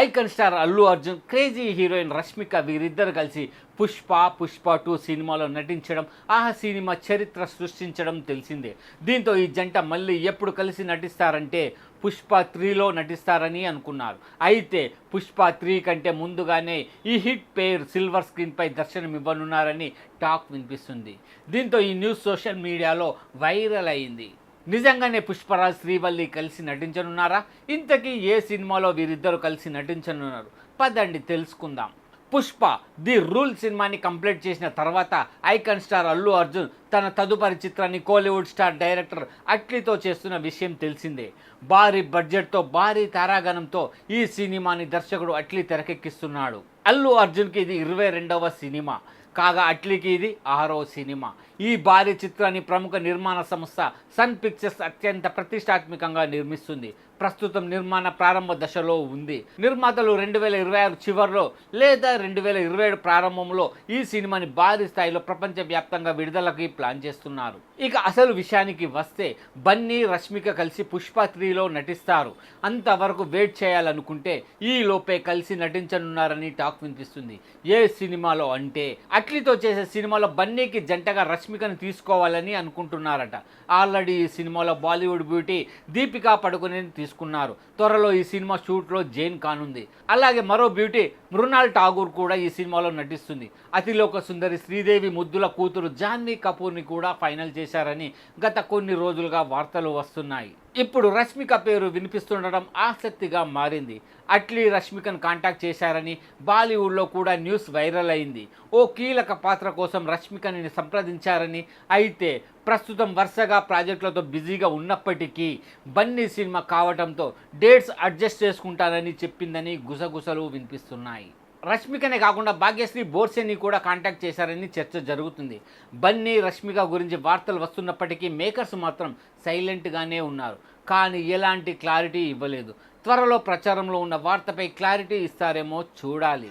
Icon star Allu Arjun crazy heroine Rashmika వీరిద్దరు కలిసి Pushpa Pushpa two సినిమాలో నటించడం ఆ సినిమా చరిత్ర సృష్టించడం తెలిసిందే. దీంతో ఈ జంట మళ్ళీ ఎప్పుడు కలిసి నటిస్తారంటే పుష్ప త్రీలో నటిస్తారని అనుకున్నారు. అయితే పుష్ప త్రీ కంటే ముందుగానే ఈ హిట్ పేర్ సిల్వర్ స్క్రీన్పై దర్శనం ఇవ్వనున్నారని టాక్ వినిపిస్తుంది. దీంతో ఈ న్యూస్ సోషల్ మీడియాలో వైరల్ అయింది. నిజంగానే పుష్పరాజ్ శ్రీవల్లి కలిసి నటించనున్నారా? ఇంతకీ ఏ సినిమాలో వీరిద్దరు కలిసి నటించనున్నారు? పదండి తెలుసుకుందాం. పుష్ప ది రూల్ సినిమాని కంప్లీట్ చేసిన తర్వాత ఐకాన్ స్టార్ అల్లు అర్జున్ తన తదుపరి చిత్రాన్ని కోలీవుడ్ స్టార్ డైరెక్టర్ అట్లీతో చేస్తున్న విషయం తెలిసిందే. భారీ బడ్జెట్తో భారీ తారాగణంతో ఈ సినిమాని దర్శకుడు అట్లీ తెరకెక్కిస్తున్నాడు. అల్లు అర్జున్కి ఇది ఇరవై రెండవ సినిమా. కాగా అట్లీకి ఇది ఆరో సినిమా. ఈ భారీ చిత్రాన్ని ప్రముఖ నిర్మాణ సంస్థ సన్ పిక్చర్స్ అత్యంత ప్రతిష్టాత్మకంగా నిర్మిస్తుంది. ప్రస్తుతం నిర్మాణ ప్రారంభ దశలో ఉంది. నిర్మాతలు రెండు వేల ఇరవై ఆరు చివరిలో లేదా రెండు వేల ఇరవై ఏడు ప్రారంభంలో ఈ సినిమాని భారీ స్థాయిలో ప్రపంచవ్యాప్తంగా విడుదలకి ప్లాన్ చేస్తున్నారు. ఇక అసలు విషయానికి వస్తే బన్నీ రష్మిక కలిసి పుష్ప త్రీలో నటిస్తారు. అంతవరకు వెయిట్ చేయాలనుకుంటే ఈ లోపే కలిసి నటించనున్నారని టాక్ వినిపిస్తుంది. ఏ సినిమాలో అంటే అట్లీతో చేసే సినిమాలో బన్నీకి జంటగా రష్మికను తీసుకోవాలని అనుకుంటున్నారట. ఆల్రెడీ ఈ సినిమాలో బాలీవుడ్ బ్యూటీ దీపికా పడుకునేని తీసుకున్నారు. త్వరలో ఈ సినిమా షూట్లో జైన్ కానుంది. అలాగే మరో బ్యూటీ మృణాల్ ఠాగూర్ కూడా ఈ సినిమాలో నటిస్తుంది. అతిలోక సుందరి శ్రీదేవి ముద్దుల కూతురు జాన్వీ కపూర్ని కూడా ఫైనల్ చేశారని గత కొన్ని రోజులుగా వార్తలు వస్తున్నాయి. ఇప్పుడు రష్మిక పేరు వినిపిస్తుండడం ఆసక్తిగా మారింది. అట్లీ రష్మికను కాంటాక్ట్ చేశారని బాలీవుడ్లో కూడా న్యూస్ వైరల్ అయింది. ఓ కీలక పాత్ర కోసం రష్మికని సంప్రదించారని అయితే ప్రస్తుతం వరుసగా ప్రాజెక్టులతో బిజీగా ఉన్నప్పటికీ బన్నీ సినిమా కావడంతో డేట్స్ అడ్జస్ట్ చేసుకుంటానని చెప్పిందని గుసగుసలు వినిపిస్తున్నాయి. రష్మికనే కాకుండా భాగ్యశ్రీ బోర్సేని కూడా కాంటాక్ట్ చేశారని చర్చ జరుగుతుంది. బన్నీ రష్మిక గురించి వార్తలు వస్తున్నప్పటికీ మేకర్స్ మాత్రం సైలెంట్గానే ఉన్నారు. కానీ ఎలాంటి క్లారిటీ ఇవ్వలేదు. త్వరలో ప్రచారంలో ఉన్న వార్తపై క్లారిటీ ఇస్తారేమో చూడాలి.